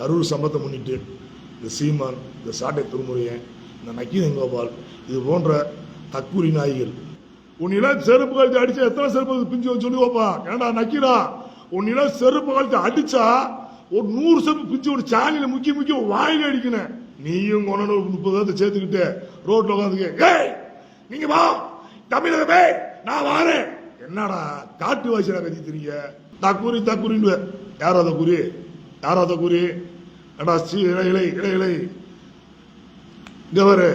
கரூர் சம்பத்தை முன்னிட்டு இந்த சீமான் இந்த சாட்டை திருமுறையன் இந்த நக்கீதன் கோபால் இது போன்ற தற்கூரி நாய்கள் உன்னிலாம் செருப்பு கழிச்சு அடிச்சா எத்தனை செருப்பு பிஞ்சு சொல்லி வைப்பா ஏன்டா நக்கீரா? உன்னிலாம் செருப்பு கழிச்சு அடிச்சா ஒரு நூறு செருப்பு பிஞ்சு ஒரு சாலையில முக்கிய முக்கிய உன் வாயில அடிக்கணும் நீயும் கொண்டு ஒரு முப்பது பேர்த்த சேர்த்துக்கிட்டு ரோட்ல உட்காந்துக்க ஏய் நீங்க வா தமிழகமே நான் வாரேன். என்னடா காட்டு வாசிடா கத்தி தெரியுங்க தக்குரி தக்குரின்னு யாரோ அதை குறி? யாரோ அதை குறி? அடா சி இலை இளை இலை இளை இங்க வரு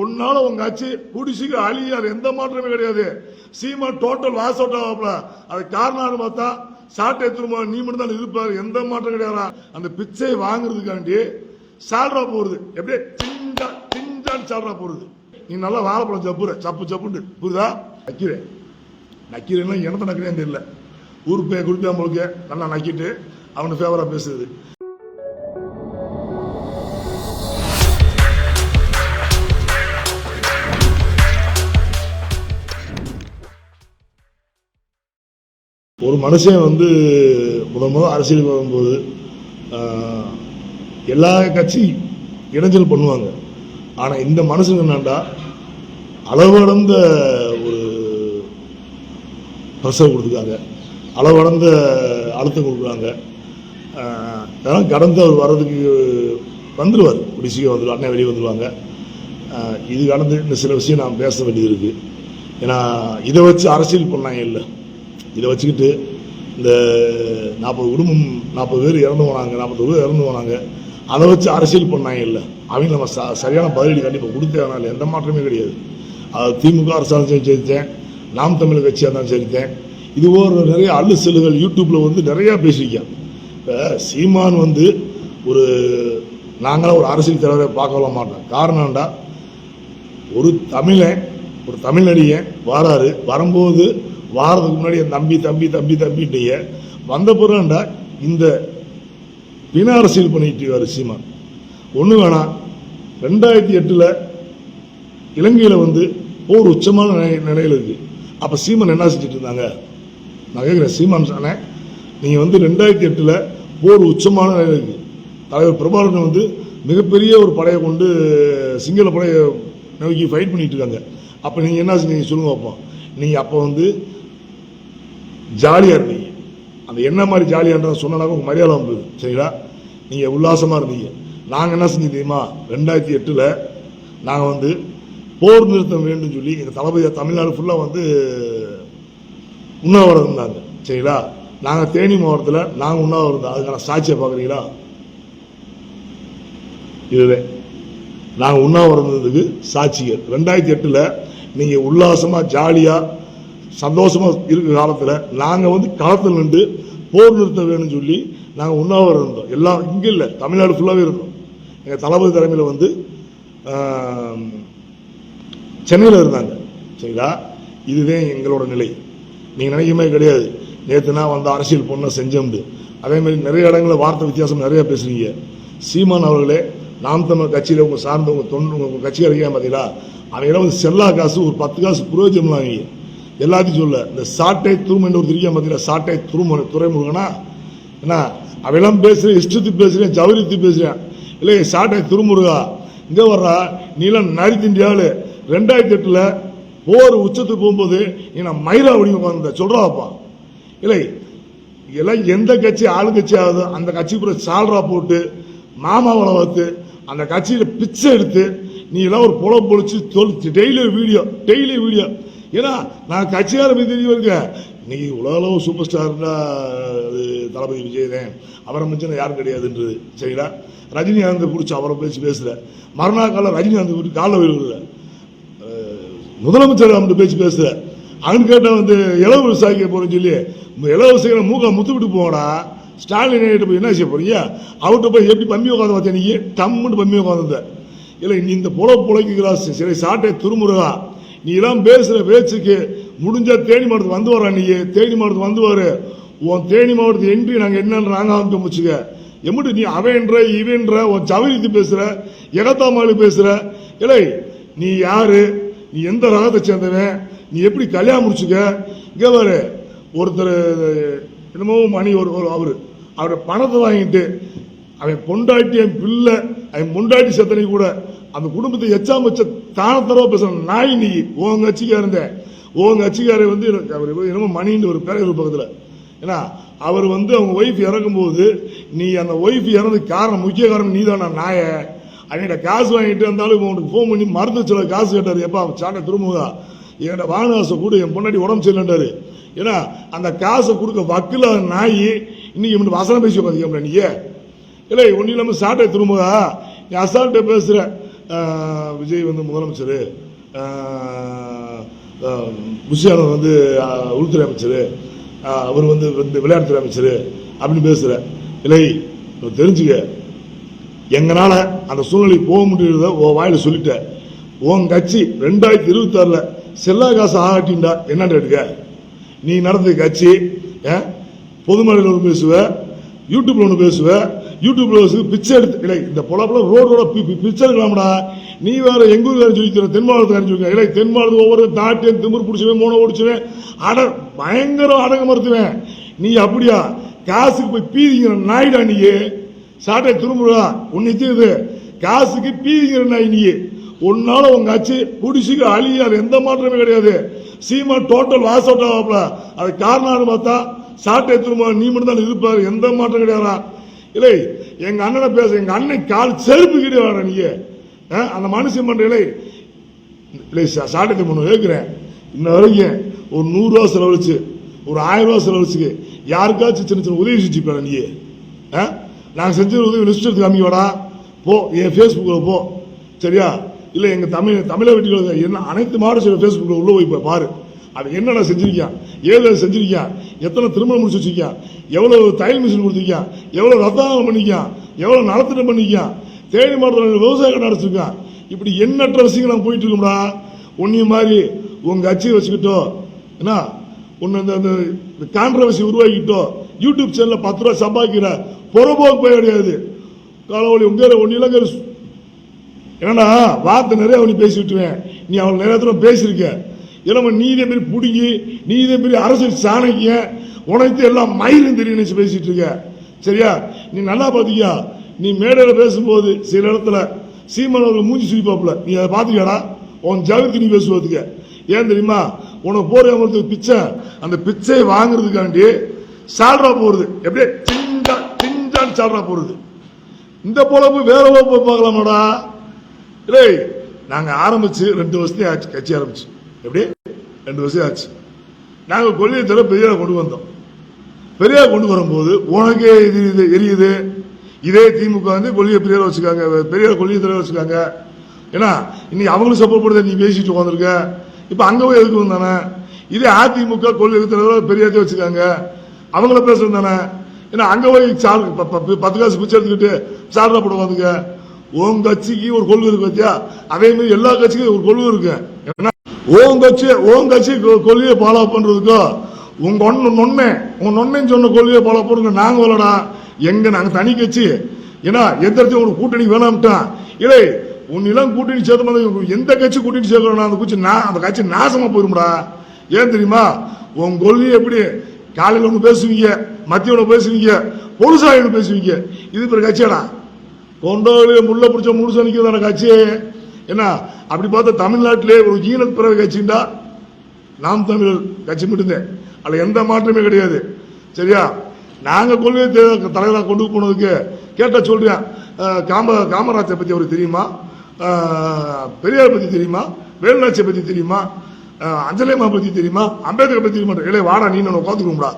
உன்னால உங்க ஆச்சு குடிசுக்கு அழியாது எந்த மாற்றமே கிடையாது. சீமா டோட்டல் வாஸ் அவுட் ஆகல அது காரணம் பார்த்தா சாட்டை திரும்ப நீ மட்டும் தான் இருப்பாரு. எந்த மாற்றம் கிடையாதா அந்த பிச்சை வாங்குறதுக்காண்டி சால்ரா போறது. எப்படியே திண்டா சிஞ்சான்னு சால்ரா போறது. நீ நல்லா வாழைப்பழம் சப்புற. சப்பு சப்புண்டு. புரியுதா? நக்கிறேன் நக்கிறேன்னா எனத்த நக்கிறேன்னு தெரியல. ஊருக்கு குடிப்பா முழுக்க நல்லா நக்கிட்டு அவனை ஃபேவரா பேசுறது. ஒரு மனுஷன் வந்து முத முத அரசியலுக்கு வரும்போது எல்லா கட்சி இடைஞ்சல் பண்ணுவாங்க. ஆனால் இந்த மனுஷங்க என்னண்டா அளவடந்த ஒரு ப்ரெஷர் கொடுத்துருக்காங்க. அளவடந்த அழுத்தம் கொடுக்குறாங்க. ஆஹ், அதெல்லாம் கடந்து அவர் வர்றதுக்கு வந்துடுவார் குடிசிக்க வந்துடுவார் அண்ணன் வெளியே வந்துடுவாங்க இது கடந்து இன்னும் சில விஷயம் நான் பேச வேண்டியது இருக்குது ஏன்னா இதை வச்சு அரசியல் பண்ணாங்க இல்லை. இதை வச்சுக்கிட்டு இந்த நாற்பது குடும்பம் நாற்பது பேர் இறந்து போனாங்க நாற்பது பேர் இறந்து போனாங்க. அதை வச்சு அரசியல் பண்ணாங்க இல்லை. அவங்க நம்ம ச சரியான பதிலடி கண்டிப்பாக கொடுத்தே எந்த மாற்றமே கிடையாது. அது திமுக அரசாங்கம் சரித்தேன் நாம் தமிழ் கட்சியாக இருந்தாலும் சரித்தேன் இது ஒரு நிறைய அள்ளு செல்லுகள் யூடியூப்பில் வந்து நிறையா பேசியிருக்கேன் இப்போ சீமான் வந்து ஒரு நாங்களாம் ஒரு அரசியல் தலைவரை பார்க்கவே மாட்டோம். காரணம்டா ஒரு தமிழன் ஒரு தமிழ் நடிகன் வாராரு. வரும்போது வாரதுக்கு முன்னாடி என் தம்பி தம்பி தம்பி தம்பிட்டீங்க வந்த பிறகுண்டா இந்த பிண அரசியல் பண்ணிட்டு இருக்காரு சீமான். ஒன்று வேணாம். ரெண்டாயிரத்தி எட்டில் இலங்கையில் வந்து போர் உச்சமான நிலை நிலையில் இருக்கு. அப்போ சீமான் என்ன செஞ்சுட்டு இருந்தாங்க? நான் கேட்குறேன் சீமான் சொன்னேன் நீங்கள் வந்து ரெண்டாயிரத்தி எட்டில் போர் உச்சமான நிலையில் இருக்கு. தலைவர் பிரபாகரன் வந்து மிகப்பெரிய ஒரு படையை கொண்டு சிங்கள படையை நோக்கி ஃபைட் பண்ணிட்டு இருக்காங்க. அப்போ நீங்கள் என்ன செஞ்சீங்க? சொல்லுங்க பார்ப்போம் நீங்கள் அப்போ வந்து ஜாலியாக இருந்தீங்க. அந்த என்ன மாதிரி ஜாலியான்றதை சொன்னாலும் உங்கள் மரியாதை வந்தது. சரிங்களா? நீங்கள் உல்லாசமாக இருந்தீங்க. நாங்கள் என்ன செஞ்சு தெரியுமா? ரெண்டாயிரத்தி எட்டில் நாங்கள் வந்து போர் நிறுத்தம் வேண்டும் சொல்லி எங்கள் தளபதி தமிழ்நாடு ஃபுல்லாக வந்து உண்ணாவிரதம் இருந்தாங்க. சரிங்களா? நாங்கள் தேனி மாவட்டத்தில் நாங்கள் உண்ணாவிரதம் இருந்தோம் அதுக்கான சாட்சியை பார்க்குறீங்களா? இதுதான் நாங்கள் உண்ணாவிரதத்துக்கு சாட்சிகள். ரெண்டாயிரத்தி எட்டில் நீங்கள் உல்லாசமாக ஜாலியாக சந்தோஷமாக இருக்கிற காலத்தில் நாங்கள் வந்து களத்தில் நின்று போர் நிறுத்த வேணும்னு சொல்லி நாங்கள் உண்ணாவிரம் இருந்தோம். எல்லாம் இங்கே இல்லை தமிழ்நாடு ஃபுல்லாகவே இருந்தோம். எங்கள் தளபதி தலைமையில் வந்து சென்னையில் இருந்தாங்க. சரிங்களா? இதுதான் எங்களோட நிலை. நீங்கள் நினைக்கவே கிடையாது. நேற்று நான் வந்து அரசியல் பொண்ணை செஞ்சோம்னு அதே மாதிரி நிறைய இடங்களில் வார்த்தை வித்தியாசம் நிறையா பேசுறீங்க சீமான் அவர்களே நாம் தமிழ் கட்சியில் உங்கள் சார்ந்தவங்க தொண்டு உங்கள் கட்சிக்காரங்க பார்த்தீங்களா அவங்க வந்து செல்லா காசு ஒரு பத்து காசு பிரயோஜனம் வாங்க எல்லாத்தையும் சொல்ல இந்த சாட்டை துருமன் ஒரு தெரியும் பார்த்தீங்கன்னா சாட்டை துருமன் துறைமுருகனா என்ன? அவெல்லாம் பேசுகிறேன் இஷ்டத்துக்கு பேசுகிறேன் ஜவரித்து பேசுகிறேன் இல்லை சாட்டை துருமுருகா இங்கே வர்றா நீலாம் நரித்திண்டியாள். ரெண்டாயிரத்தி எட்டில் போர் உச்சத்துக்கு போகும்போது நீ நான் மயிரா வடிவம் உட்கார்ந்த சொல்கிறாப்பா இல்லை எல்லாம் எந்த கட்சி ஆளுங்கட்சி ஆகுதோ அந்த கட்சி கூட சால்ரா போட்டு மாமாவளை வளர்த்து அந்த கட்சியில் பிச்சை எடுத்து நீ எல்லாம் ஒரு புலம் பொழிச்சு தொழிச்சு டெய்லி வீடியோ டெய்லி வீடியோ. ஏன்னா நான் கட்சியார மீது இருக்கேன் இன்னைக்கு உலகளவு சூப்பர் ஸ்டார்னா அது தளபதி விஜய் தான் அவரை மிஞ்சின யாரும் கிடையாதுன்றது. சரிங்களா? ரஜினிகாந்தை பிடிச்சி அவரை பேசி பேசுகிற மறுநாள் காலம் ரஜினிகாந்த் பிடிச்சி காலில் விழுகிற முதலமைச்சர் அவன் பேச்சு பேசுகிற அவன் கேட்டால் வந்து இளவு விவசாயிக்க போகிறேன்னு சொல்லி இளவு விவசாயிகளை மூக்க முத்து விட்டு போடா. ஸ்டாலின் கிட்ட போய் என்ன செய்ய போறீங்க? அவர்கிட்ட போய் எப்படி பம்மி உட்காந்து பார்த்தேன் நீ? டம்முன்னு பம்மி உட்காந்துருந்த இல்லை நீ இந்த புல புழைக்குகிறா சரி சாட்டை திருமுருகா. நீ எல்லாம் பேசுற பேச்சுக்கு முடிஞ்ச தேனி மாவட்டத்துக்கு வந்து வர நீ. தேனி மாவட்டத்துக்கு வந்து வரு. உன் தேனி மாவட்டத்து என்ட்ரி நாங்கள் என்னன்னு நாங்கள் வந்து முடிச்சுக்க. எம்பிட்டு நீ அவன்ற இவன்ற உன் ஜவரித்து பேசுற எகத்தாமாலு பேசுற. இல்லை நீ யாரு? நீ எந்த ரகத்தை சேர்ந்தவன்? நீ எப்படி கல்யாணம் முடிச்சுக்க? இங்கே பாரு ஒருத்தர் என்னமோ மணி ஒரு ஒரு அவர். அவருடைய பணத்தை வாங்கிட்டு அவன் பொண்டாட்டி என் பிள்ளை அவன் பொண்டாட்டி செத்தனை கூட அந்த குடும்பத்தை எச்சாம வச்ச தானத்தரவா பேசுற நாய் நீ உங்க கட்சிக்கார இருந்த உங்க கட்சிக்காரர் வந்து எனக்கு அவர் என்னமோ மணின்னு ஒரு பேரை பக்கத்தில். ஏன்னா அவர் வந்து அவங்க ஒய்ஃப் இறக்கும்போது நீ அந்த ஒய்ஃப் இறந்து காரணம் முக்கிய காரணம் நீ தானே நாய? அன்னிட காசு வாங்கிட்டு வந்தாலும் உனக்கு ஃபோன் பண்ணி மருந்து சில காசு கேட்டார். எப்பா சாட்டை திரும்புதா? என்னோட வாகனவாசம் கூட என் பொன்னாடி உடம்பு சரியில்லைன்றாரு ஏன்னா அந்த காசை கொடுக்க வக்கில் நாய் இன்னைக்கு இவனுக்கு வசனம் பேசி உட்காந்துக்கல நீ இல்லை ஒன்றும் இல்லாமல் சாட்டை திரும்புதா? நீ அசால்ட்டை பேசுகிறேன் விஜய் வந்து முதலமைச்சர். புஷியானவர் வந்து உள்துறை அமைச்சர். அவர் வந்து வந்து விளையாட்டுத்துறை அமைச்சர் அப்படின்னு பேசுகிற இல்லை தெரிஞ்சுக்க எங்களால் அந்த சூழ்நிலை போக முடியறத உன் வாயில் சொல்லிட்டேன் உன் கட்சி ரெண்டாயிரத்தி இருபத்தாறில் செல்லா காசு ஆகட்டின்டா என்னன்னு எடுக்க நீ நடந்த கட்சி பொதுமறையில் ஒன்று பேசுவ யூடியூப்பில் ஒன்று பேசுவ யூடியூப்ல பிச்சை எடுத்து இல்லை இந்த பொழப்புல ரோடோட பிச்சை எடுக்கலாம்டா. நீ வேற எங்க ஊர் சொல்லிக்கிற தென் மாவட்டத்துக்கு சொல்லிக்க இல்லை தென் மாவட்டத்து ஒவ்வொரு தாட்டியன் திமிர் பிடிச்சவன் மோனை ஓடிச்சுவேன் அட பயங்கர அடங்க மறுத்துவேன். நீ அப்படியா? காசுக்கு போய் பீதிங்கிற நாயிடா நீ சாட்டை திரும்புறா உன்னை இது காசுக்கு பீதிங்கிற நாய் நீ உன்னால உங்க ஆச்சு குடிசுக்கு அழியாது எந்த மாற்றமே கிடையாது. சீமா டோட்டல் வாஸ் அவுட் ஆகல அது காரணம் பார்த்தா சாட்டை திரும்ப நீ மட்டும் தான் இருப்பாரு எந்த மாற்றம் கிடையாதா இல்லை எங்க அண்ணனை பேச எங்க அண்ணன் கால் செருப்பு கிடையாது நீங்க ஆ, அந்த மனுஷன் பண்ற இல்லை இல்லை சாட்டத்தை ஒன்று கேட்குறேன் இன்ன வரைக்கும் ஒரு நூறுரூவா செலவழிச்சு ஒரு ஆயிரம் ரூபா செலவழிச்சுக்கு யாருக்காச்சும் சின்ன சின்ன உதவி செஞ்சுப்பேன் நீ ஆ நாங்கள் செஞ்ச உதவி லிஸ்ட் எடுத்து காமிக்கவாடா. போ என் ஃபேஸ்புக்கில் போ. சரியா? இல்லை எங்கள் தமிழ் தமிழை வெட்டிகளுக்கு என்ன அனைத்து மாவட்ட ஃபேஸ்புக்கில் உள்ளே போய் பாரு. அது என்னென்ன செஞ்சிருக்கான் ஏழு செஞ்சிருக்கான் எத்தனை திருமணம் முடிச்சு வச்சிருக்கான் எவ்வளவு தையல் மிஷின் கொடுத்துருக்கான் எவ்வளவு ரத்தானம் பண்ணிக்கான் எவ்வளவு நலத்திட்டம் பண்ணிக்கான் தேனி மாவட்டத்தில் விவசாய கடை அடைச்சிருக்கான் இப்படி எண்ணற்ற விஷயங்கள் நம்ம போயிட்டு இருக்கோம்டா. உன்னையும் மாதிரி உங்க கட்சியை வச்சுக்கிட்டோ என்ன? உன்னை இந்த இந்த கான்ட்ரவர்சி உருவாக்கிட்டோ யூடியூப் சேனல்ல பத்து ரூபா சம்பாதிக்கிற பொறம்போக்கு போய் கிடையாது. காலவழி உங்க ஒன்னிலங்க என்னடா வார்த்தை நிறைய அவனி பேசி விட்டுவேன் நீ அவள் நிறைய தூரம் பேசியிருக்க. இளம நீ இதே மாதிரி நீதே நீ இதே மாதிரி சாணக்கிய உனக்கு எல்லாம் மயிலும் தெரியும் பேசிட்டு இருக்க. சரியா? நீ நல்லா பாத்தியா? நீ மேடையில் பேசும்போது சில இடத்துல சீமான் அவர்கள் மூஞ்சி சுழிப்பாப்புல நீ அதை பார்த்துக்கடா உன் ஜாகிரத்தை நீ பேசுவதுக்க. ஏன் தெரியுமா? உனக்கு போற அவங்களுக்கு பிச்சை. அந்த பிச்சை வாங்குறதுக்காண்டி சால்ரா போறது. எப்படியே? திண்டா திண்டான்னு சால்ரா போறது. இந்த பொழப்பு வேற போய் பார்க்கலாமாடா? இல்லை நாங்கள் ஆரம்பிச்சு ரெண்டு வருஷத்தையும் ஆச்சு கட்சி ஆரம்பிச்சு. எப்படி? ரெண்டு வருஷம் ஆச்சு. நாங்கள் கொள்கையை பெரிய பெரியார் கொண்டு வந்தோம். பெரியார் கொண்டு வரும்போது உனக்கே இது இது எரியுது. இதே திமுக வந்து கொள்கை பெரியார் வச்சுக்காங்க. பெரியார் கொள்கை தலைவர் வச்சுக்காங்க. ஏன்னா இன்னைக்கு அவங்களும் சப்போர்ட் பண்ணுறது நீ பேசிட்டு உட்காந்துருக்க இப்போ அங்கே போய் எதுக்கு வந்தானே? இதே அதிமுக கொள்கை தலைவர் பெரியாரே வச்சுக்காங்க. அவங்கள பேசுறது தானே? ஏன்னா அங்கே போய் சார் ப- ப- பத்து காசு பிச்சை எடுத்துக்கிட்டு சால்ரா போட வந்துங்க உன் கட்சிக்கு ஒரு கொள்கை இருக்கு பத்தியா? அதே மாதிரி எல்லா கட்சிக்கும் ஒரு கொள்கை இருக்கு. ஏன்னா உன் கட்சி உன் கட்சி கொ- கொள்கையை ஃபாலோ பண்ணுறதுக்கோ உங்க ஒன்று நொன்மை உங்க நொன்மைன்னு சொன்ன கொள்கையை ஃபாலோ பண்ணுங்க நாங்கள் வரடா எங்க நாங்கள் தனி கட்சி. ஏன்னா எந்த உங்களுக்கு கூட்டணி வேணாம்ட்டான். இல்லை உன் கூட்டணி சேர்த்து எந்த கட்சி கூட்டணி சேர்க்கணும் அந்த கட்சி நான் அந்த கட்சி நாசமா போயிரும்டா. ஏன் தெரியுமா? உன் கொள்கை எப்படி காலையில் ஒன்று பேசுவீங்க மத்திய ஒன்று பேசுவீங்க பொருசாக ஒன்று பேசுவீங்க. இது பேர் கட்சியாடா? கொண்டோடு முள்ள பிடிச்ச முழுசா நிற்கிறதான கட்சி. என்ன அப்படி பார்த்தா தமிழ்நாட்டிலே ஒரு ஈன பிறகு கட்சிண்டா நாம் தமிழர் கட்சி மட்டும்தான். அதில் எந்த மாற்றமே கிடையாது. சரியா? நாங்கள் கொள்கை தலைவராக கொண்டு போனதுக்கு கேட்டால் சொல்கிறேன் காம காமராஜரை பற்றி அவருக்கு தெரியுமா? பெரியார் பற்றி தெரியுமா? வேலுநாச்சியை பற்றி தெரியுமா? அஞ்சலியம்மா பற்றி தெரியுமா? அம்பேத்கர் பற்றி தெரியுமா? இல்லை வாடா நீ நான் உட்காந்துக்கணும்டா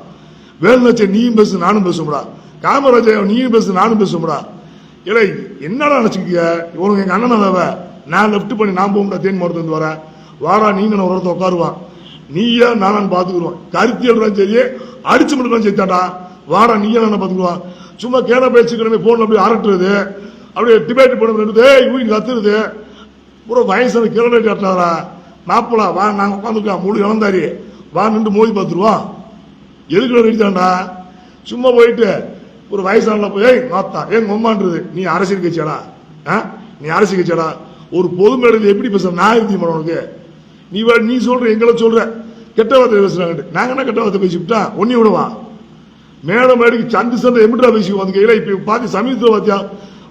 வேலுநாச்சியை நீயும் பேசு நானும் பேசும்டா காமராஜர் நீயும் பேசு நானும் பேசும்டா இல்லை என்னடா நினச்சிக்க உனக்கு எங்கள் அண்ணன் வேவ நான் லெஃப்ட் பண்ணி நான் போக முடியாது. தேன் மாவட்டத்துலேருந்து வரேன் வாடா நீங்க நான் ஒரு இடத்துல உட்காருவான் நீயா நானும் பார்த்துக்குருவான் கருத்தியல் தான் சரி அடிச்சு மட்டும் சேர்த்தாடா வாடா நீயா நான் பார்த்துக்குருவான் சும்மா கேட பேச்சுக்கிறமே ஃபோனில் அப்படியே அரட்டுறது. அப்படியே டிபேட் பண்ணுறது ஏய் ஊய் கத்துறது ஒரு வயசான கிரண்டை கட்டாரா. மாப்பிளா வா நாங்கள் உட்காந்துருக்கோம் மூணு இழந்தாரி வா நின்று மோதி பார்த்துருவோம் எதுக்குள்ள ரெடிதான்டா சும்மா போயிட்டு ஒரு வயசான போய் ஏய் மாத்தா ஏன் உம்மான்றது. நீ அரசியல் கட்சியாடா? ஆ? நீ அரசியல் கட்சியாடா? ஒரு பொது மேடையில் எப்படி பேச நான் எழுதி உனக்கு? நீ நீ சொல்ற எங்களை சொல்ற. கெட்ட வார்த்தை பேசுறாங்க நாங்க என்ன கெட்ட வார்த்தை பேசிவிட்டா ஒன்னி விடுவான் மேல மேடைக்கு சந்து சண்டை எம்பிட்டா பேசி வந்து கையில இப்ப பாத்தி சமீபத்தில் பாத்தியா?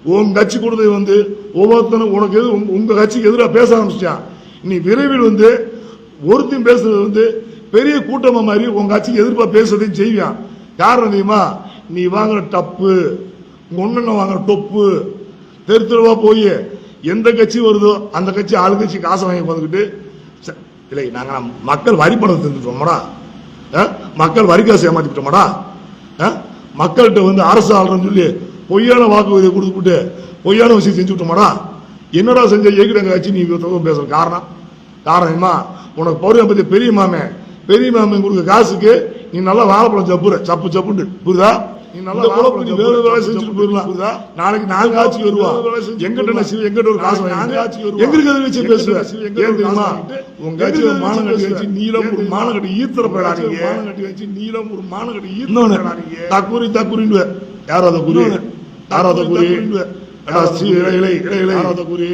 உன் கட்சி கொடுத்தது வந்து ஒவ்வொருத்தனும் உனக்கு எது உங்க- கட்சிக்கு எதிராக பேச ஆரம்பிச்சிட்டான். நீ விரைவில் வந்து ஒருத்தையும் பேசுறது வந்து பெரிய கூட்டமா மாதிரி உங்க கட்சிக்கு எதிர்ப்பா பேசுறதையும் செய்வான் காரணம் தெரியுமா? நீ வாங்குற டப்பு உங்க ஒண்ணு வாங்குற டொப்பு? தெரு தெருவா போய் எந்த கட்சி வருதோ அந்த கட்சி ஆளு கட்சி காசை வாங்கி வந்துக்கிட்டு இல்லை நாங்கள் மக்கள் வரி பணத்தை தந்துட்டோமாடா மக்கள் வரி காசு ஏமாத்திட்டோமாடா மக்கள்கிட்ட வந்து அரசு ஆளுறன்னு சொல்லி பொய்யான வாக்குறுதியை கொடுத்துட்டு பொய்யான விஷயம் செஞ்சு விட்டோமாடா என்னடா செஞ்ச ஏகிடங்க கட்சி? நீ பேசுற காரணம்? காரணமா உனக்கு பௌரியம் பத்தி பெரிய மாமே பெரிய மாமன் கொடுக்க காசுக்கு நீ நல்லா வாழைப்பழம் சப்புற சப்பு சப்புண்டு புரியுதா? நல்லா குழப்பம் நீ வேற வேலை செஞ்சுட்டு போயிடலாம். புரியுதா? நாளைக்கு நாங்க ஆட்சிக்கு வருவோம் எங்கிட்ட செய்வ எங்கிட்ட ஒரு காசு வாங்கி ஆட்சிக்கு வருவோம் எங்களுக்கு எதிர்த்து வச்சு பேசுவேன் ஏன் தெரியுமா? உங்க கட்சியில மானம் கட்டி வச்சு நீளம் ஒரு மானம் கட்டி ஈத்திர போயிடா நீங்க மானம் கட்டி வச்சு நீளம் ஒரு மானம் கட்டி நீங்க தக்குரி தக்குரின்னு யாரோ அதை குறி யாரோ அதை குறி இலை இலை. இலை யாரோ அதை குறி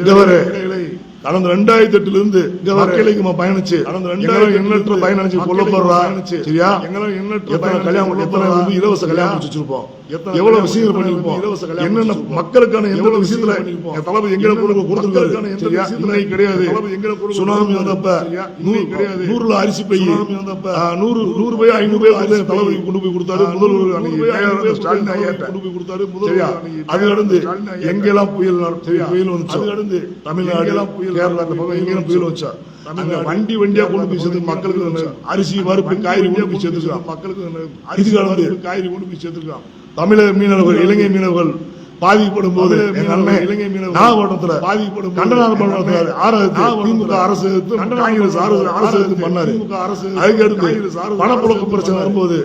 இலை இலை. கடந்த ரெண்டாயிரத்தி எட்டுல இருந்து மக்களுக்கு பயணிச்சு கடந்த ரெண்டாயிரம் எண்ணற்ற பயணிச்சு கொல்லப்படுறா சரியா எத்தனை கல்யாணம் இலவச கல்யாணம் வச்சிருப்போம். எவ்வளவு விஷயங்கள் பண்ணிருப்போம் என்னென்ன மக்களுக்கான எந்த விஷயத்துல தளபதி எங்க பொருள் கொடுத்துருக்காரு சரியா? இன்னைக்கு கிடையாது. சுனாமி வந்தப்ப நூறு கிடையாது. நூறுல அரிசி பை நூறு நூறு பை ஐநூறு பை வந்து தளபதி கொண்டு போய் கொடுத்தாரு. முதல்வர் ஸ்டாலின் ஐயாட்ட. கொண்டு போய் கொடுத்தாரு. சரியா? அது கடந்து எங்கெல்லாம் புயல் புயல் வந்துச்சு? அது கடந்து தமிழ்நாடு கேரளா இந்த பக்கம் எங்கெல்லாம் புயல் வச்சா அங்க வண்டி வண்டியா கொண்டு போய் சேர்த்து மக்களுக்கு அந்த அரிசி பருப்பு காய்கறி கொண்டு போய் சேர்த்துருக்கான் மக்களுக்கு அந்த கலந்து காய்கறி கொண்டு போய் சேர்த்துருக்கான் தமிழக மீனவர்கள் இலங்கை மீனவர்கள் பாதிக்கப்படும் போது இலங்கை மீனவர்கள் நாகப்பட்டினத்துல பாதிக்கப்படும் கண்டனார் ஆறாவது திமுக அரசு காங்கிரஸ் அரசு அரசு பண்ணாரு. அதுக்கு அடுத்து பணப்புழக்க பிரச்சனை வரும்போது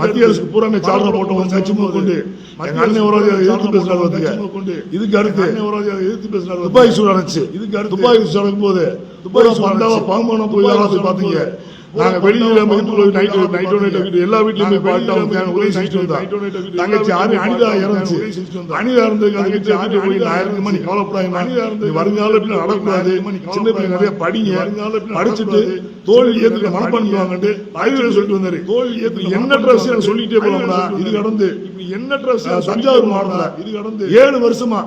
மத்திய அரசு பூராமே சால்ரா போட்டவங்க கட்சி கொண்டு எங்க அண்ணன் ஒரு எதிர்த்து பேசினார் பாத்தீங்க இதுக்கு அடுத்து எதிர்த்து பேசினார் துப்பாக்கி சூடு அடைச்சு. இதுக்கு அடுத்து சூடு அடைக்கும் போது துப்பாக்கி பந்தாவா பாம்பனம் போய் பாத்தீங்க நாங்க வெளியில நைட் நைட் நைட் எல்லா வீட்லயும் போய் பாட்டு அவங்க உதவி செஞ்சுட்டு வந்தா தங்கச்சி ஆறு அனிதா இறந்துச்சு. அனிதா இருந்ததுக்கு ஆறு நான் இருக்குமா நீ கவலைப்படாதீங்க. நீ வருங்கால இப்படி நடக்கூடாது. சின்ன பிள்ளை நிறைய படிங்க. படிச்சுட்டு தோல்வி ஏத்துக்க மனப்பான்மை வாங்கிட்டு அறிவுரை சொல்லிட்டு வந்தாரு. தோல்வி ஏத்துக்க எண்ணற்ற விஷயம் சொல்லிட்டே போலாம்டா. இது கடந்து. எண்ணற்ற விஷயம் தஞ்சாவூர் மாவட்டத்துல இது கடந்து. ஏழு வருஷமா.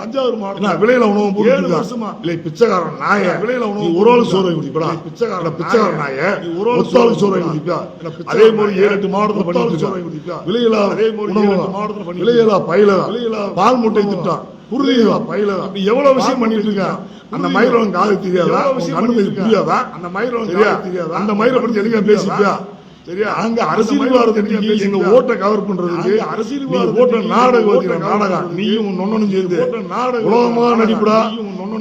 தஞ்சாவூர் மாவட்டம் விலையில உணவு ஏழு வருஷமா. இல்லை பிச்சைக்காரன் நாய. விலையில உணவு ஒரு ஆள் சோறு பிச்சைக்காரன் பிச்சைக்காரன் நாய ஒத்தாள் சோறு அதே மாதிரி ஏழு எட்டு மாவட்டத்தில் பண்ணிட்டு விலையிலா மாவட்டத்தில் விலையிலா பயில பால் மூட்டை திட்டம் புரியுதா பயில எவ்வளவு விஷயம் பண்ணிட்டு இருக்கான் அந்த மயிரம் காது தெரியாதா? இது புரியாதா அந்த மயிரம் தெரியாதா? அந்த மயிரை பத்தி எதுக்கு பேசிப்பியா? சரியா? அங்க அரசியல்வாதத்துக்கு எங்க ஓட்டை கவர் பண்றதுக்கு அரசியல்வாத ஓட்ட நாடகம் நாடகம் நீயும் உன் நொண்ணனும் சேர்ந்து. நாடகம் உலகமா நடிப்புடா?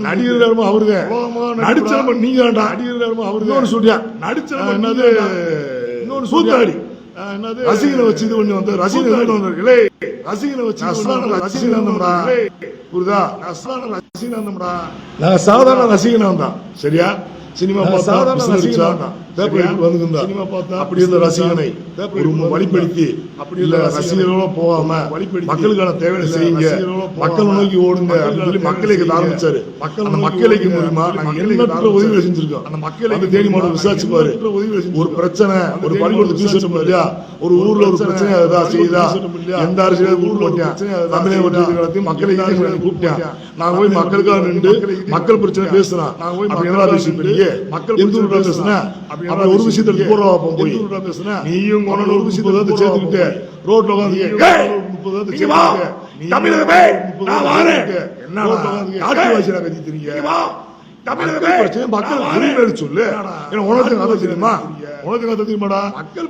நடிகர் நேரமும் அவருதான் நடிச்ச நீங்க வேண்டாம் நடிகர் நேரமும் அவருதான் சொல்லியா நடிச்ச என்னது? இன்னொரு சூத்தாடி. என்னது? ரசிகனை வச்சு இது பண்ணி வந்து ரசிகனை இது பண்ணி வந்தாரு. இலே, ரசிகனை வச்சு அஸ்லான ரசிகனாந்தம்டா புரியுதா? அஸ்லான ரசிகனாந்தம்டா நான் சாதாரண ரசிகனாந்தா சரியா? சினிமா சாதாரண ரசிகனா பேப்பர் வந்து சினிமா பார்த்தா அப்படி இருந்த ரசிகனை ஒரு வழிப்படுத்தி அப்படி இல்ல ரசிகர்களோட போகாம மக்களுக்கான தேவையை செய்யுங்க. மக்கள் நோக்கி ஓடுங்க சொல்லி மக்களை ஆரம்பிச்சாரு. அந்த மக்களுக்கு மூலியமா நாங்க எண்ணற்ற உதவிகளை செஞ்சிருக்கோம். அந்த மக்களை அந்த தேடி மாவட்டம் விசாரிச்சு பாரு ஒரு பிரச்சனை ஒரு பள்ளிக்கூடத்துக்கு ஃபீஸ் இல்லையா ஒரு ஊர்ல ஒரு பிரச்சனை ஏதாவது செய்யுதா எந்த அரசியல் ஊர்ல போட்டேன் தமிழக மக்களை கூப்பிட்டேன். நான் போய் மக்களுக்காக நின்று மக்கள் பிரச்சனை பேசுறேன். நான் போய் மக்கள் பேசுனேன் அப்படி ஒரு விஷயத்துல போற வைப்போம் போய்? நீயும் கொண்டு ஒரு விஷயத்தை சேர்த்துக்கிட்டு ரோட்ல வந்து தமிழகமே நான் வாரேன். என்ன காட்டு வாசிடா கட்சி தெரியுங்க மக்கள் சொல்லு. உனக்கு கதை தெரியுமா? உனக்கு கதை தெரியுமாடா? மக்கள்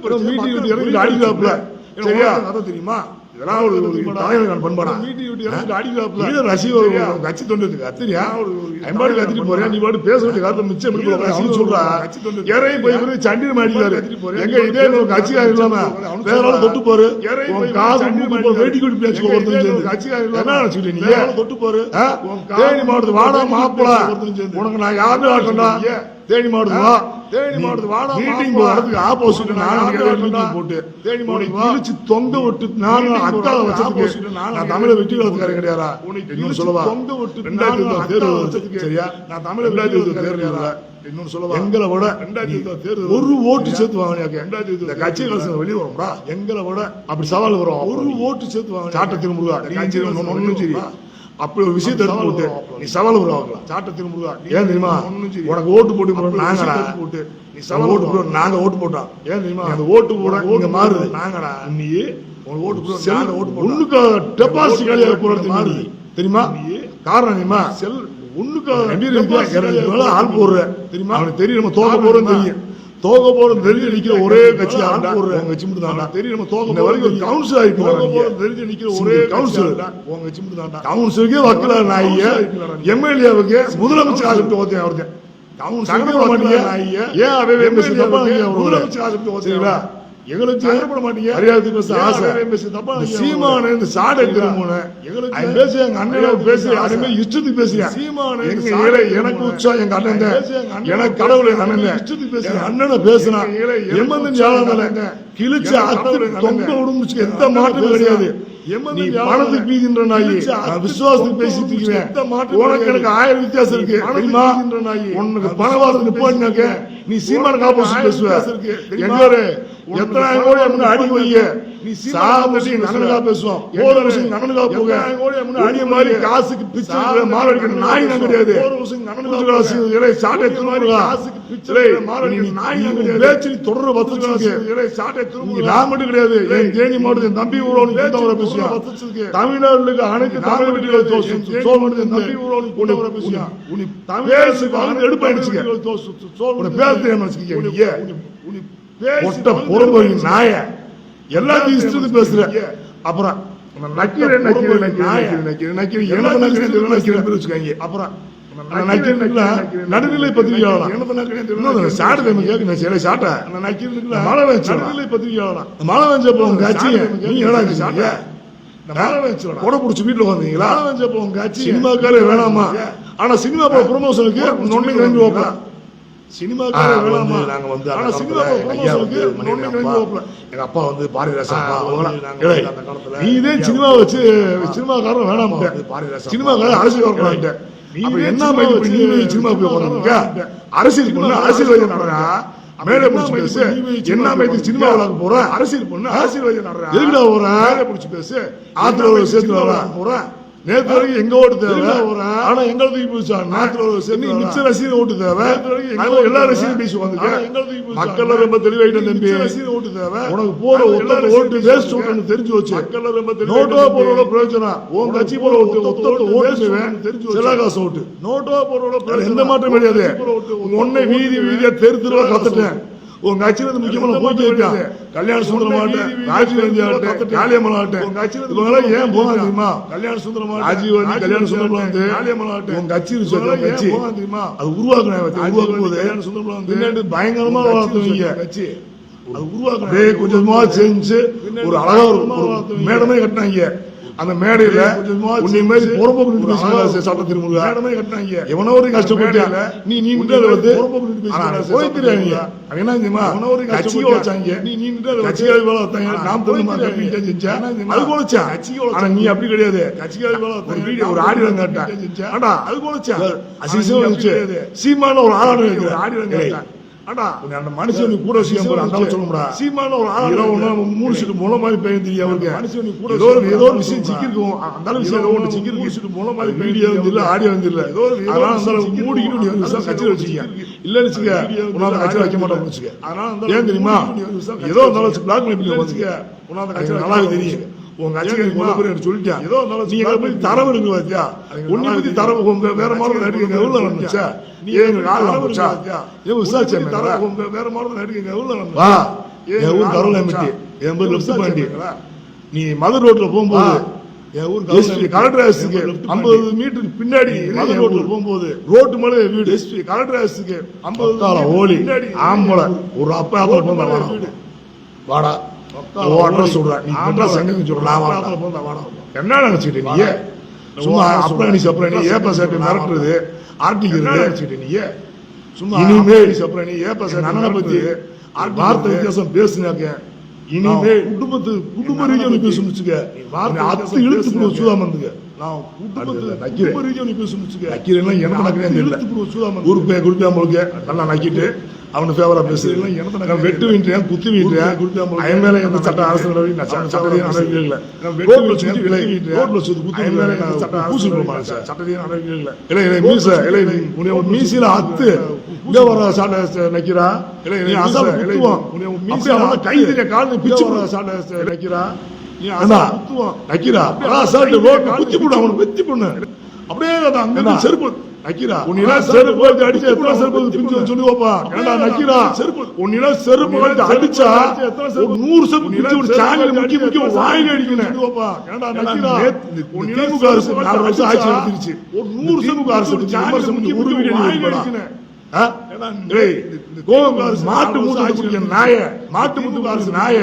அடிக்கிறாப்ல சரியா? கதை தெரியுமா? இதெல்லாம் ஒரு ஒரு தலைவர் பண்பாடா? இது ரசிகர் கட்சி தொண்டது கத்திரியா ஐம்பாடு கத்திட்டு போறியா? நீ பாட்டு பேச வேண்டிய காலத்தை மிச்சம் எடுக்க சொல்றா. இறங்கி போய் போய் சண்டீர் மாட்டிக்காரு எங்க இதே கட்சிக்காரர் இல்லாம வேற ஆள் தொட்டு போரு. காசு வேட்டி கொடி பேச்சு ஒருத்தன் கட்சிக்காரர் என்ன நினைச்சுக்கிட்ட நீ? தொட்டு போரு. தேனி மாவட்டத்து வாடா மாப்பிள. உனக்கு நான் யாருமே ஆட்டா தேனி மாவட்டத்து வா. தேனி மாவட்டத்து வாடா மீட்டிங் போறதுக்கு ஆப்போசிட் நான் போட்டு. தேனி மாவட்டம் இழுச்சு தொங்க விட்டு நான் அக்கா வச்சதுக்கு நான் தமிழ வெட்டி காலத்துக்காரன் கிடையாதா இன்னொன்னு சொல்லவா? தொங்க விட்டு ரெண்டாயிரத்தி தேர்தல் வச்சதுக்கு சரியா? நான் தமிழ ரெண்டாயிரத்தி இருபது தேர்தல்? இன்னொன்னு சொல்ல எங்களை விட ரெண்டாயிரத்தி தேர்தல் ஒரு ஓட்டு சேர்த்து வாங்கினாக்க ரெண்டாயிரத்தி கட்சி கலசம் வெளியே வரும்டா எங்களை விட அப்படி சவால் வரும். ஒரு ஓட்டு சேர்த்து வாங்க சாட்ட திருமுருகா நீ ஒன்னும் சரி அப்படி ஒரு விஷயத்தை எடுத்து போட்டு நீ சவால் உருவாக்கலாம். சாட்ட திருமுருகா ஏன் தெரியுமா? உனக்கு ஓட்டு போட்டு நாங்கடா. போட்டு நீ சவால் ஓட்டு போட்டு நாங்க ஓட்டு போட்டோம். ஏன் தெரியுமா? அந்த ஓட்டு போட இங்க மாறுது. நாங்கடா. நீ உனக்கு ஓட்டு போட்டு நாங்க ஓட்டு போட்டோம். ஒண்ணுக்கு டெபாசிட் காலியாக போறது மாறுது. தெரியுமா? காரணம் தெரியுமா செல் ஒண்ணுக்கு ஆள் போடுற. தெரியுமா? அவனுக்கு தெரியும் நம்ம தோக்க போறோம் தெரியும். தோக்க போறோம் தெரிஞ்சு நிக்கிற ஒரே கட்சி உங்க கட்சி மட்டும் தான் தெரியும் நம்ம தோக்க இந்த வரைக்கும் கவுன்சில் ஆகி தோக்க போறோம் தெரிஞ்சு நிக்கிற ஒரே கவுன்சில் உங்க கட்சி மட்டும் தான் கவுன்சிலுக்கே வக்கீல நாய எம்எல்ஏவுக்கு முதலமைச்சர் ஆகிட்டு ஒருத்தன் ஒருத்தன் கவுன்சில் மாட்டீங்க. ஏன் அவே முதலமைச்சர் ஆகிட்டு ஓத்தீங்களா எங்களுக்கு சங்கடப்பட மாட்டீங்க. மரியாதை பேச ஆசை. இந்த சீமான இந்த சாடை திரும்புன எங்களுக்கு பேசி எங்க அண்ணன் பேசி யாருமே இஷ்டத்துக்கு பேசுங்க சீமான எனக்கு உச்சம் எங்க அண்ணன். எனக்கு கடவுள் எங்க அண்ணன். இஷ்டத்துக்கு பேசுங்க அண்ணனை பேசினா எம்மந்து ஏழாமல கிழிச்சு அத்து தொங்க விடுமுச்சு எந்த மாற்றமும் கிடையாது. நீ பணத்துக்கு பீதின்ற நாய் விசுவாசத்துக்கு பேசிட்டு இருக்கிறேன். உனக்கு எனக்கு ஆயிரம் வித்தியாசம் இருக்கு. தெரியுமா? உனக்கு பணவாதம் நிப்பாட்டினாக்க நீ சீமான காப்போசி பேசுவ. எங்க எத்தனாயிரம் கோடி அப்படின்னு அடி நீ சாமசி நனனுக்கா பேசுவோம் ஒரு வருஷம் நனனுக்கா போக அடிய மாதிரி காசுக்கு பிச்சை மாரடிக்கிற நாய் நான் கிடையாது. ஒரு சாட்டை திரும்ப காசுக்கு பிச்சை மாரடிக்கிற நாய் நான் கிடையாது. பேச்சு தொடர்ற பத்து சாட்டை திரும்ப நான் மட்டும் கிடையாது. என் தேனி மாவட்டத்தின் தம்பி ஊரோனி தவிர பேசுவேன். தமிழ்நாடுல அனைத்து தமிழ் சோழன் தம்பி ஊரோனி கூட பேசுவேன். உனி தமிழ் எடுப்பாயிடுச்சுங்க பேர் தெரியாம வச்சுக்கீங்க ஒட்ட பொறுமையின் நாய. எல்லாத்தையும் இஷ்டத்துக்கு பேசுற. அப்புறம் நக்கீர வச்சுக்காங்க. அப்புறம் நடுநிலை பத்திரிகையாளர். சாட்டு டைம் கேட்க நான் சில சாட்டை? நக்கீரனுக்குல மழை வச்சு நடுநிலை பத்திரிகையாளர்? மழை வச்சப்போ உங்க கட்சி நீ என்னடா சாட்டை கொடை பிடிச்சி வீட்டுல வந்தீங்களா சினிமாக்காரே வேணாமா? ஆனா சினிமா ப்ரொமோஷனுக்கு நொண்டி கிளம்பி வைப்பேன் சினிமாக்கார வேணாமா? நாங்க வந்து எங்க அப்பா வந்து பாரதிதாசன் நீ இதே சினிமா வச்சு சினிமாக்காரன் வேணாமா சினிமாக்காரன் அரசியல் என்ன சினிமா போய் உட்காந்துருக்க அரசியல் பண்ணு அரசியல் நடரா மேலே பிடிச்சி பேசு. என்ன மாதிரி சினிமா விளாட போற? அரசியல் பண்ணு அரசியல் நடரா எதுக்குடா போற? மேலே பிடிச்சி பேசு. ஆத்துல ஒரு சேர்த்து போறேன்? நேற்று வரைக்கும் எங்க ஓட்டு தேவை? ஆனா எங்களுக்கு தூக்கி போச்சு நேற்று சேர்த்து மிச்ச ரசீது ஓட்டு தேவை. எல்லா ரசீதும் பேசி வந்துருக்கேன் மக்கள் ரொம்ப தெளிவாயிட்டு தம்பி. ரசீது ஓட்டு தேவை? உனக்கு போற ஒத்த ஓட்டு வேஸ்ட் தெரிஞ்சு வச்சு. மக்கள் ரொம்ப நோட்டோ போறோட பிரயோஜனம் உன் கட்சி போற ஓட்டு ஒத்த ஓட்டு தெரிஞ்சு செல்லா காசு ஓட்டு. நோட்டோ போறோட எந்த மாற்றம் கிடையாது. உன்னை வீதி வீதியா தெரு தெருவா கத்துட்டேன். உங்க கட்சியில இருந்து முக்கியமான போட்டி இருக்கான் கல்யாண சுந்தரம் ஆட்டம் ராஜீவ் காந்தி ஆட்டம் காளியம்மன் ஆட்டம் உங்க கட்சியில இவங்க ஏன் போக தெரியுமா? கல்யாண சுந்தரம் ராஜீவ் காந்தி கல்யாண சுந்தரம் வந்து காளியம்மன் ஆட்டம் உங்க கட்சி. கட்சி தெரியுமா? அது உருவாக்குறேன் உருவாக்கும் போது கல்யாண சுந்தரம் வந்து பயங்கரமா வளர்த்துவீங்க. கட்சி. அது உருவாக்குறேன் கொஞ்சமா செஞ்சு ஒரு அழகா ஒரு ஒரு மேடமே கட்டினாங்க. அந்த மேடையில உன்னை மாதிரி புறம்போக்கு சட்ட திருமுருகா மேடமே கட்டினாங்க எவனோ ஒரு கஷ்டப்பட்டு நீ நீ வந்து போய் தெரியாங்க அவன் என்ன தெரியுமா? கட்சியை வச்சாங்க நீ நீ கட்சியாளி வேலை வச்சாங்க நாம் தொழில் மாதிரி செஞ்சா அது போலச்சா ஆனா நீ அப்படி கிடையாது. வேலை வச்சாங்க ஒரு ஆடியம் கேட்டேன் ஆடா அது போலச்சா அசிசம் சீமான ஒரு ஒரு ஆடியம் கேட்டேன் அடா அந்த மனுஷன் கூட போற அந்த சொல்ல முடியா சீமான ஒரு ஆளு மூணு சீட்டு முளை மாதிரி தெரியும் அவருக்கு. மனுஷன் கூட ஏதோ ஒரு- ஏதோ ஒரு விஷயம் சிக்கிருக்கும். அந்த அளவு விஷயம் ஏதோ ஒன்று சிக்கிருக்கு. மூணு சீட்டு முளை மாதிரி வீடியோ வந்து இல்ல ஆடியோ வந்து இல்ல. ஏதோ ஒரு அதனால அந்த அளவு மூடிக்கிட்டு நீ வந்து விஷயம் கட்சியில் வச்சுக்க வச்சுக்க உன்னால கட்சியில் வைக்க மாட்டோம் வச்சுக்க. அதனால ஏன் தெரியுமா? ஏதோ அந்த பிளாக் பண்ணி வந்துக்க உன்னால கட்சியில் நல்லா தெரியும். உங்க கொண்டு போய் எனக்கு சொல்லிட்டேன். ஏதோ நீ எங்களை பத்தி தரவு இருக்கு. பாத்தியா? உன்னை பத்தி தரவு உங்க வேற மாதிரி நடிக்க எவ்வளவு நடந்துச்சா? நீ எங்க ஆள் வந்துச்சா? ஏன் விசாரிச்சா தரவு உங்க வேற மாதிரி நடிக்க எவ்வளவு வா. என் ஊர் என் பேர் லெப்ட் பாண்டி. நீ மதுரை ரோட்ல போகும்போது என் ஊர் எஸ்பி கலெக்டர் ஐம்பது மீட்டருக்கு பின்னாடி மதுரை ரோட்ல போகும்போது ரோட்டு மேல என் வீடு எஸ்பி கலெக்டர் ஆஃபீஸுக்கு ஐம்பது ஓலி ஆம்பளை ஒரு அப்பா போந்தா வாடா. ஓ அட்ரஸ் சொல்றேன் நீ அட்ரஸ் எங்க சொல்றேன் வாடா. என்ன நினைச்சிட்டு நீ? சும்மா அப்புறம் நீ சப்புறம் நீ ஏப்ப சேர்த்து மிரட்டுறது ஆர்டிகல் நினைச்சிட்டு நீ? சும்மா இனிமே சப்புறம் நீ ஏப்ப சேர்த்து அண்ணனை பத்தி வார்த்தை வித்தியாசம் பேசுனாக்க இனிமே குடும்பத்து குடும்ப ரீதியாக பேச முடிச்சுக்க அத்து இழுத்து சுதாம இருந்துக்க நான் குடும்பத்துல அது நக்கீரன். குடும்ப ரீதியா நீ பேசணும்னு வச்சுக்க. நக்கீரனா எனக்கு நடக்கிறேன். உருப்பே குருப்பியா முழுக்க? நல்லா நக்கிட்டு. அவனு ஃபேவரா பேசுறேன் எனக்கு நான் வெட்டு வீட்டுறேன் குத்து வீட்டுறேன். அவன் மேல எந்த சட்ட அரசு நடவடிக்கை நான் சட்ட- சட்டத்தையும் நடவடிக்கை இல்லை. நான் வெட்டு சுத்தி விலை குத்தி ரோட்ல சுத்தி குத்தி அவன் மேல சட்ட பூசி நடவடிக்கை போமா இல்லை. சட்டத்தையும் நடவடிக்கை இல்லை. இல்லை மீச இல்லை உன்னை ஒரு மீசில அத்து. இங்க வர சாட்ட நக்கிறா இல்லை நீ அசால் குத்துவான். உன்னை மீசையில அவன கை அத்து. தெரிய கால் பிச்சு வர சாட்ட நக்கிறா நீ அண்ணா, அசால் குத்துவான். நக்கிறா அப்படியே அதான் அவன அசால்ட் கை ரோட்ல குத்தி போடு அவனை வெத்தி பொண்ணு அப்படியே அங்க செருப்பு நக்கீரா உன்னை உன்னிலாம் எல்லாம் செருப்பு வச்சு அடிச்சு எத்தனை செருப்பு பிஞ்சு. சொல்லி வைப்பா நக்கீரா செருப்பு. உன்னிலாம் செருப்பு வச்சு அடிச்சா செருப்பு? நூறு பிஞ்சு ஒரு வச்சு முக்கி முக்கி வாயில அடிக்கணும் வைப்பா. ஏன்டா நக்கீரா திமுக அரசு நாலு வருஷம் ஆட்சி நடத்திருச்சு ஒரு நூறு செருப்பு அரசு விமர்சனம் முக்கி ஒரு வீடியோ. அடிக்கணும். மாட்டு மூட்டு நாய. மாட்டு மூட்டு அரசு நாய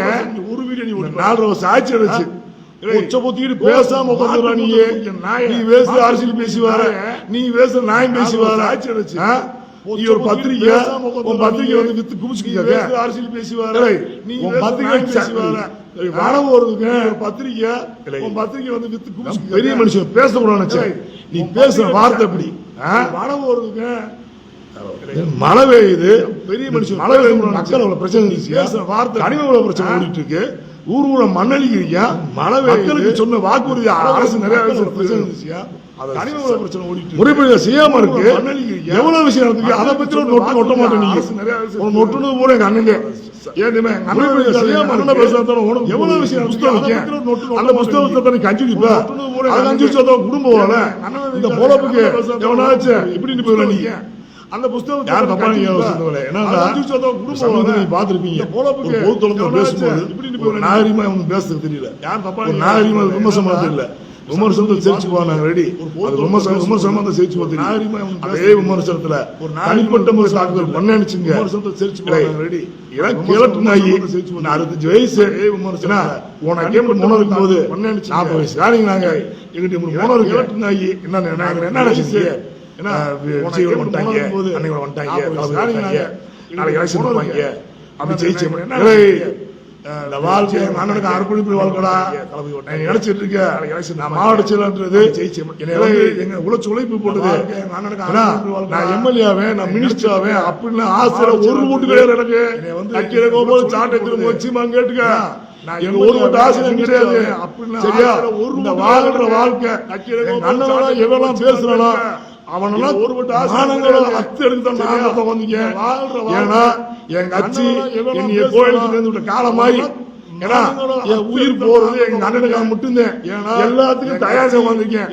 ஒரு வீடியோ நாலு வருஷம் ஆட்சி அடைச்சு ஏய், உச்ச பொத்திட்டு பேசாம உட்காந்துடா நீ நீ பேச அரசியல் பேசி வர நீ பேச நாயம் பேசி வர? நீ ஒரு பத்திரிக்கை உன் பத்திரிக்கை வந்து வித்து நீ குமிச்சுக்க பேசு அரசியல் பேசி வர நீ பேசு பத்திரிக்கை பேசி வர வானம் வருதுங்க. பத்திரிக்கை. உன் பத்திரிக்கை வந்து வித்து பெரிய மனுஷன் பேசக்கூடாது நினைச்சேன். நீ பேசுற வார்த்தை எப்படி? மனம் வருதுங்க. மழை பெய்யுது. பெரிய மனுஷன். மழை மக்கள் அவ்வளவு பிரச்சனை இருந்துச்சு பேசுற வார்த்தை. கனிம பிரச்சனை ஓடிட்டு இருக்கு. ஊர் ஊர மண்ணளிக்கிறீங்க மழை மக்களுக்கு சொன்ன வாக்குறுதி அரசு நிறைய பிரச்சனை பிரச்சனை இருந்துச்சு கனிம வள பிரச்சனை ஓடிட்டு இருக்கு. முறைப்படி செய்யாம இருக்கு. எவ்வளவு விஷயம் நடந்துருக்கு? அதை பத்தி நொட்டு நொட்ட மாட்டேன் நீங்க நொட்டுனது பூரா எங்க அண்ணன் ஏன் தெரியுமா? எங்க அண்ணன் முறைப்படி செய்யாம இருக்கு. பேசுறதால உனக்கு எவ்வளவு விஷயம் புஸ்தகம் அந்த புஸ்தகத்தை நீ கஞ்சி குடிப்ப. ஒரு நொட்டுனது பூரா அது எங்க கஞ்சி அண்ணன் சொந்தம் குடும்பம் இந்த பேசுறதால எவனாச்சும் இப்படி போயிட நீங்க அந்த புஸ்தகத்தை யார் தப்பா நீங்க கண்டிப்பா. யோசிச்சதில்லை. என்னன்னா, குடும்பம் பார்த்திருப்பீங்க. பொது எவனாச்சும் பேசும்போது இப்படி நாகரிகமா அவனுக்கு பேசுறது தெரியல யார் தப்பா ஒரு நீங்க நாகரிகமா. விமர்சனம் தெரியல விமர்சனத்தை சேர்த்து போவாங்க ரெடி அது விமர்சனம் விமர்சனமா போகிறது நாகரிகமா அவனுக்கு அதே விமர்சனத்துல ஒரு தனிப்பட்ட முறை தாக்குதல். பண்ண நினைச்சுங்க விமர்சனத்தை சேர்த்து போவாங்க ரெடி விமர்சனம் கிழட்டு நாயி. நான் அறுபத்தஞ்சு வயசு விமர்சனம் உனக்கு தனிப்பட்ட எப்படி முனை இருக்கும் போது பண்ண நினைச்சுங்க. நாற்பது வயசு யாருங்க நாங்க எங்கிட்ட மூணு முனை இருக்கு கிழட்டு நாயி. என்ன நாங்க என்ன வயசு. நினைச்சீங்க என்ன, என்ன உனக்கு விஜய் எப்படி வந்துட்டாங்க. அன்னைக்கு வந்துட்டாங்க? நாளைக்கு எலெக்ஷன் இருக்கு. அப்படி ஜெயிச்சு? இந்த வாழ்க்கை அண்ணனுக்கு அர்ப்பணிப்பு வாழ்க்கடா? நீ நினைச்சிட்டு இருக்க நான் மாவட்ட செயலாளர்ன்றது என்னை வந்து எங்க உழைச்சு உழைப்பு போட்டது. ஏன்னா, நான் எம்எல்ஏவே நான் மினிஸ்டர் ஆவேன் அப்படின்னு ஆசையில ஒரு ஓட்டு கிடையாது எனக்கு நக்கீர கோபால் சாட்டை திரும்ப வச்சுமாங்க கேட்டுக்க. எங்க ஒரு ஓட்டு ஆசை கிடையாது. சரியா? இந்த வாழ்ற வாழ்க்கை. அண்ணன் எவெல்லாம் பேசுறானோ அவனெல்லாம் ஒரு ஆசனங்களை அத்து எடுத்து தான் வந்தீங்க ஏன்னா என் கட்சி என்னைய கோயிலுக்கு நேர்ந்து விட்ட காலம் மாதிரி ஏன்னா என் உயிர் போறது எங்க அண்ணனுக்காக மட்டும்தான். எல்லாத்துக்கும் தயாரிச்சு வந்திருக்கேன்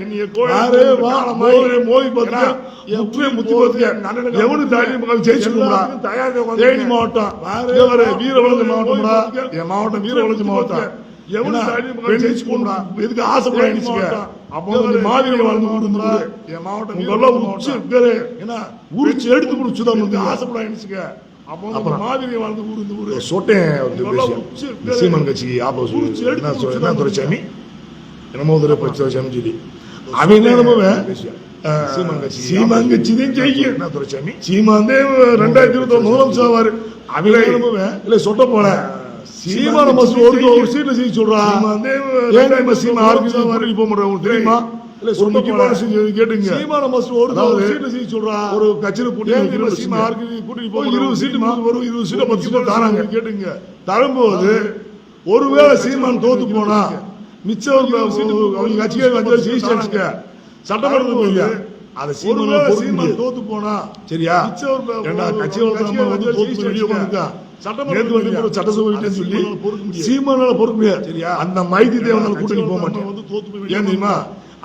மோதி பார்த்துக்க. என் முற்றிய முத்தி பார்த்துக்க. எவனு தாண்டி ஜெயிச்சுக்கா தேனி மாவட்டம். இவரு வீரவளஞ்சி மாவட்டம்டா. என் மாவட்டம் வீரவளஞ்சி மாவட்டம் எவனு தாண்டி ஜெயிச்சு போனா எதுக்கு ஆசைப்பட அப்போ வந்து மாதிரி வாழ்ந்து கொடுத்துருந்தா என் மாவட்டம் உங்கெல்லாம் உச்சி இருக்காரு ஏன்னா உரிச்சு எடுத்து முடிச்சுதான் வந்து ஆசைப்பட நினைச்சுக்க. அப்போ வந்து மாதிரி வாழ்ந்து ஊர் இந்த ஊரு. சொட்டேன். சீமன் கட்சிக்கு ஆப்போசிட் என்ன என்ன துறைச்சாமி? என்னமோ ஒரு பிரச்சனை சொல்லி அவன் என்ன நம்புவேன் சீமன் கட்சி சீமான் தான் ஜெயிக்கும். என்ன துறைச்சாமி சீமாந்தே ரெண்டாயிரத்தி இருபத்தி ஒண்ணு முதலமைச்சர். ஆவாரு. அவன் இல்ல சொட்ட போல. சீமான மசூ ஒரு ஒரு சீட்ல ஜெயிச்சு சீமாந்தே ஏன் நம்ம சீமா ஆர்பி கூட்டணி போக மாட்டோம் உங்களுக்கு தெரியுமா? இல்ல ஒரு முக்கியமான விஷயம் கேட்டுங்க. சீமான மசூர் ஒரு ஒரு சீட்டு சீட் சொல்றான் ஒரு கட்சியில இப்ப சீமா. ஆர்கி கூட்டணி போய் இருபது சீட்டு? வரும். இருபது சீட்டை பத்து சீட்டு தாராங்க கேட்டுங்க. தரும்போது ஒருவேளை சீமான் தோத்து போனா மிச்சம் அவங்க கட்சியே சட்டமன்றத்துக்கு அதை சீமான். தோத்து போனா சரியா? ஏண்டா கட்சி வந்து தோத்து வெளியே உட்காந்துருக்கா சட்டசபை சொல்லி சீமானால பொறுக்க முடியாது. சரியா? அந்த மைதி தேவனால கூட்டணி போக மாட்டேன். ஏன் தெரியுமா?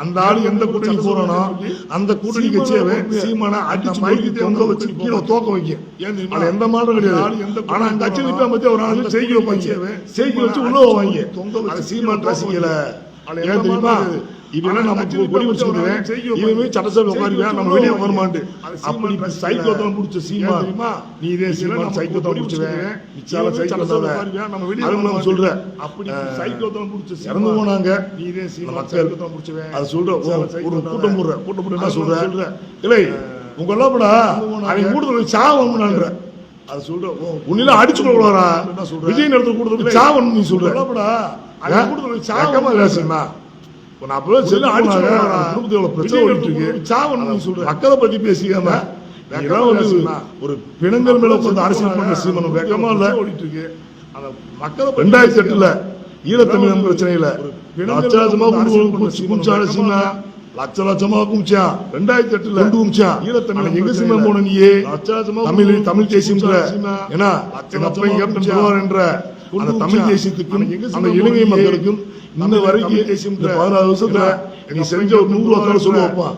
அந்த ஆளு எந்த கூட்டணி போறானோ அந்த கூட்டணி கட்சியவே சீமான. அடிச்சு அந்த மைதி மைதி தொங்க வச்சு கீழே தோக்க வைக்க. ஏன் தெரியுமா? அது எந்த மாற்றம் அந்த கிடையாது. ஆனா கட்சி போறானோ, நிப்பா பத்தி ஒரு ஆளு அந்த செய்கி வைப்பாங்க செய்கி வச்சு உள்ள வைவாங்க தொங்க வச்சு சீமான் ரசிக்கல ஏன் தெரியுமா. இவன் நம்ம கட்சி கொடி செய்கி இவன். சட்டசபை உட்காருவேன் நம்ம வெளியே. வரமாட்டு அப்படி ரசிக்கல. சைக்கோத்தான் பிடிச்ச சீமா? நீ இதே இதெல்லாம் சீமான் நம்ம சைக்கோத்தான் கொடி பிடிச்சவன் வச்சுக்கிடுவேன். மிச்சால இவன் சைக்கோ சட்டசபை தான் உட்காருவேன், நம்ம வெளியே வரமாட்டு. சொல்றேன் அப்படி அஹ், சைக்கோத்தான் பிடிச்ச. இறந்து போனாங்க நீ இதே சீமான் மக்கள். அது சொல்ற கூட்டம் போடுற கூட்டம் போட்டு என்ன சொல்ற சொல்ற. இல்லை உங்க போனாங்க. அவன் கூட்டத்தில் சாவணும்ன்ற அது சொல்ற உன்னில அடிச்சு சொல்ற? விஜய் நடத்த கூட்டத்தில் சாவணும் நீ சொல்ற சொல்லப்படா. ஆ? நான் அப்பவே செல்ல. குடும்பத்துல எவ்வளவு பிரச்சனை ஓடிட்டு இருக்கு சாவணும் சொல்ற. மக்களை பத்தி பேசிக்காம. ஒரு பிணங்கள் மேல உட்கார்ந்து அரசியல் பண்ற சீமனம் வெக்கமா இல்ல. ஓடிட்டு இருக்கு. அந்த மக்களை ரெண்டாயிரத்தி எட்டுல ஈழத்தமிழன் பிரச்சனையில பிணங்கள் லட்ச லட்சமா வந்து அரசியல் குண்டு பண்ற குமிச்சான் சீமனம் சீமா லட்ச லட்சமா குமிச்சான் ரெண்டாயிரத்தி எட்டுல கொண்டு குமிச்சான் ஈழத்தமிழன் ஆனா எங்க சீமா போன நீயே? லட்ச லட்சமா தமிழ் தமிழ் தேசியம்ன்ற. ஏன்னா எங்க அப்பா லட்சமா கேப்டன் என்ற அந்த தமிழ். தேசியத்துக்கும் அந்த இலங்கை மக்களுக்கும் தமிழ் வரைக்கும் இந்த பதினாறு வருஷத்துல நீ செஞ்ச ஒரு நூறு வாக்காளர் சொல்ல திருவாரூர் வைப்பான்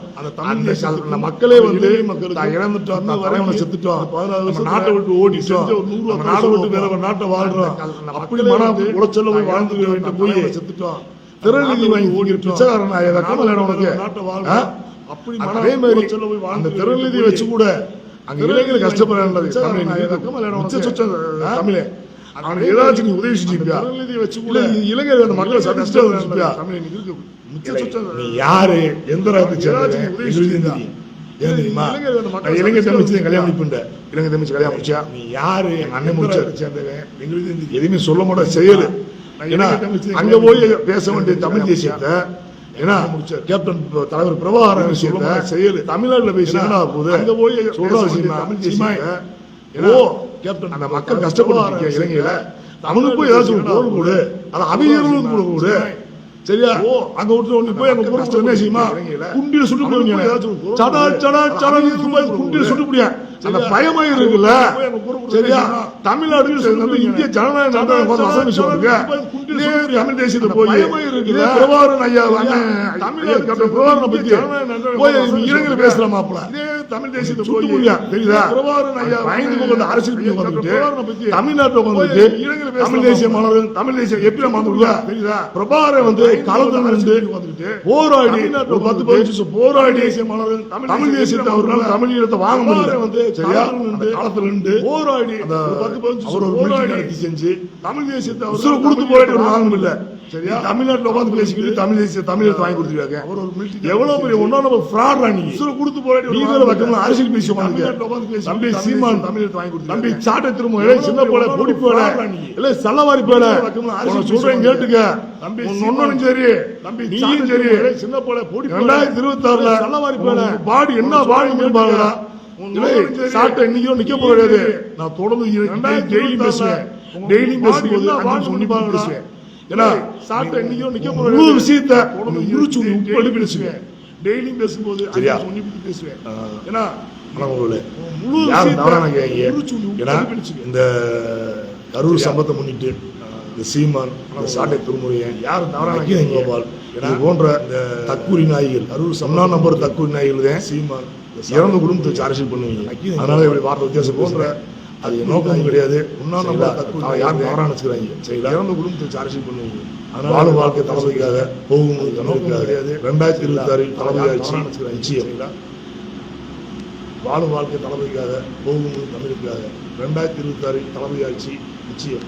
அந்த அந்த மக்களே வந்து தான் இழந்துட்டோம். வரைக்கும் செத்துட்டோம் இந்த பதினாறு வருஷத்துல நாட்டை விட்டு ஓடிட்டோம். நூறு நாட்டை விட்டு வேற. நாட்டை வாழ்றோம். அப்படி மக்களே மன உளைச்சல்ல போய் வாழ்ந்து வேண்டிய போய் செத்துட்டோம். திறநிதி வாங்கி விட்டு பிச்சைக்காரன் இல்லைடா உனக்கு நாட்டை? வாழ்றோம். அப்படி அதே மாதிரி உளைச்சல்ல போய் வாழ்ந்து அந்த போய் வச்சு கூட அங்க இளைஞர்கள் கஷ்டப்படுறாங்க தமிழ் அவனுக்கு ஏதாச்சும் நீ உதவி திறநிதி வச்சு கூட இளைஞர்கள் அந்த மக்களை சந்திச்சுட்டு சொச்சம் நீ யாரு? எந்த. தெரியும். ஏன் தெரியுமா? தம்பிச்சு வந்திருப்பியா. கல்யாணம் பண்ணிப்பேன். இளைஞர் தம்பிச்சு கல்யாணம் முடிச்சா நீ யாரு? எங்க அண்ணன் முடிச்ச சேர்ந்தவன் எங்களுக்கு. எதுவுமே சொல்ல மாட்டேன் செயல் நான் ஏன்னா அங்க போய். பேச வேண்டிய தமிழ் தேசியத்தை ஏன்னா கேப்டன் தலைவர் பிரபாகரன் விஷயத்த செயல் தமிழ்நாட்டுல பேசி என்னடா போகுது. அங்க போய் சொல்ற விஷயமா தமிழ் ஏன்னா, ஓ, கேப்டன் அந்த மக்கள் கஷ்டப்பட்டு இலங்கையில அவனுக்கும் ஏதாச்சும் ஒரு கோல் கொடு. அது அவியர்களுக்கும் கூட கொடு. சரியா? அங்க விட்டு ஒண்ணு போய் அங்க பொறுப்பு என்ன செய்யுமா. குண்டில சுட்டு போடுவீங்க சடா. சடா சடா போய். குண்டில சுட்டு முடியா அந்த? பயமா இருக்குல்ல. சரியா? தமிழ்நாடு இந்திய ஜனநாயக நாட்டை தமிழ் தேசியத்தை போய் இதே பிரபாகரன் ஐயா தமிழ்நாடு கேப்டன் பிரபாகரனை பத்தி போய் இலங்கையில பேசுற மாப்பிள இதே தமிழ் தேசியத்தை சுட்டு போய் முடியா தெரியுதா? பயந்து உட்கார்ந்து அரசியல் பத்தி தமிழ்நாட்டில் பேசுற தமிழ் தேசிய மாணவர்கள் தமிழ் தேசியம் எப்படி மாந்துருக்கா தெரியுதா? பிரபாகரன் வந்து களத்தில் நின்று வந்துட்டு போராடி ஒரு பத்து பதினஞ்சு போராடி தேசிய மாணவர்கள் தமிழ் தேசியத்தை அவர்களால் தமிழ் ஈழத்தை வாங்க முடியல. வந்து சரியா? களத்துல நின்று போராடி பத்து பதினஞ்சு அவர் போராடி செஞ்சு தமிழ் தேசியத்தை கொடுத்து போராடி வாங்க முடியல. சரியா? தமிழ்நாட்டுல உட்கார்ந்து பேசிக்கிட்டு தமிழ் தேசிய தமிழ் வாங்கி கொடுத்துருக்காங்க. அவர் ஒரு military எவ்வளவு பெரிய ஒன்னா நம்ம ஃப்ராட் நீ? கொடுத்து போராடி நீ வேற வைக்கணும். அரசியல் பேசி உட்காந்து பேசி தம்பி சீமான் தமிழ் எழுத்து வாங்கி தம்பி கொடுத்துருக்காங்க. சாட்டை திரும்ப இலை சின்ன போல பொடி போல இல்ல சல்லவாரி போல சொல்றேன் கேட்டுக்க. தம்பி நொண்ணும் சரி. தம்பி நீயும் சரி. சின்ன போல பொடி. ரெண்டாயிரத்தி இருபத்தி ஆறுல சல்லவாரி போல. பாடி என்ன பாடி பாருடா இல்லை. சாட்டை இன்னைக்கு நிக்க போறது நான் தொடர்ந்து டெய்லி பேசுவேன். டெய்லி பேசும்போது பாடி என்ன அஞ்சு பாடி சொன்னி பாருடா. பேசுவேன். ஏன்னா சாட்டை இன்னைக்கோ நிக்க. முழு விஷயத்தை உரிச்சு டெய்லி உப்பு பேசுவேன் டெய்லியும் பேசும்போது சரியா? பத்தி பேசுவேன். ஏன்னா முழு. இந்த கரூர் சம்பத்தை முன்னிட்டு இந்த சீமான் இந்த சாட்டை திருமுறையன் யாரும் தவறான. கோபால் இது போன்ற இந்த தக்கூரி நாய்கள் கரூர் சம்னா நம்பர் தக்கூரி நாய்கள் தான் சீமான் இறந்த குடும்பத்தை அரசியல் பண்ணுவீங்க அதனால இப்படி வார்த்தை வித்தியாசம் போன்ற அது நோக்கம் கிடையாது. உன்னா நம்ம தக்கூரி யாரும் வச்சுக்கிறாங்க சரிங்களா இறந்த குடும்பத்தை வச்சு அரசியல் பண்ணுவீங்க அதனால வாழும் வாழ்க்கை தளபதிக்காக போகும் தமிழுக்காக ரெண்டாயிரத்தி இருபத்தி ஆறில் தளபதி ஆட்சி நிச்சயம். வாழும் வாழ்க்கை தளபதிக்காக போகும் தமிழுக்காக ரெண்டாயிரத்தி இருபத்தி ஆறில் தளபதி ஆட்சி நிச்சயம்.